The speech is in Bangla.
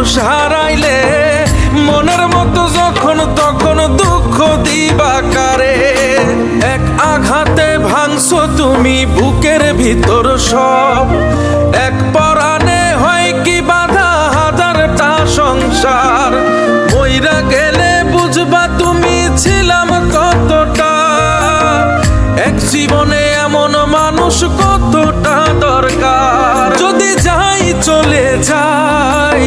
মানুষ হারাইলে, মনের মতো যখন, তখন দুঃখ দিবা কারে? এক আঘাতে ভাঙছো তুমি বুকের ভিতর সব। এক পরাণে হয় কি বাধা, হাজারটা সংসার। মইরা গেলে বুঝবা তুমি ছিলাম কতটা। এক জীবনে এমন মানুষ কতটা দরকার। যদি যাই চলে যাই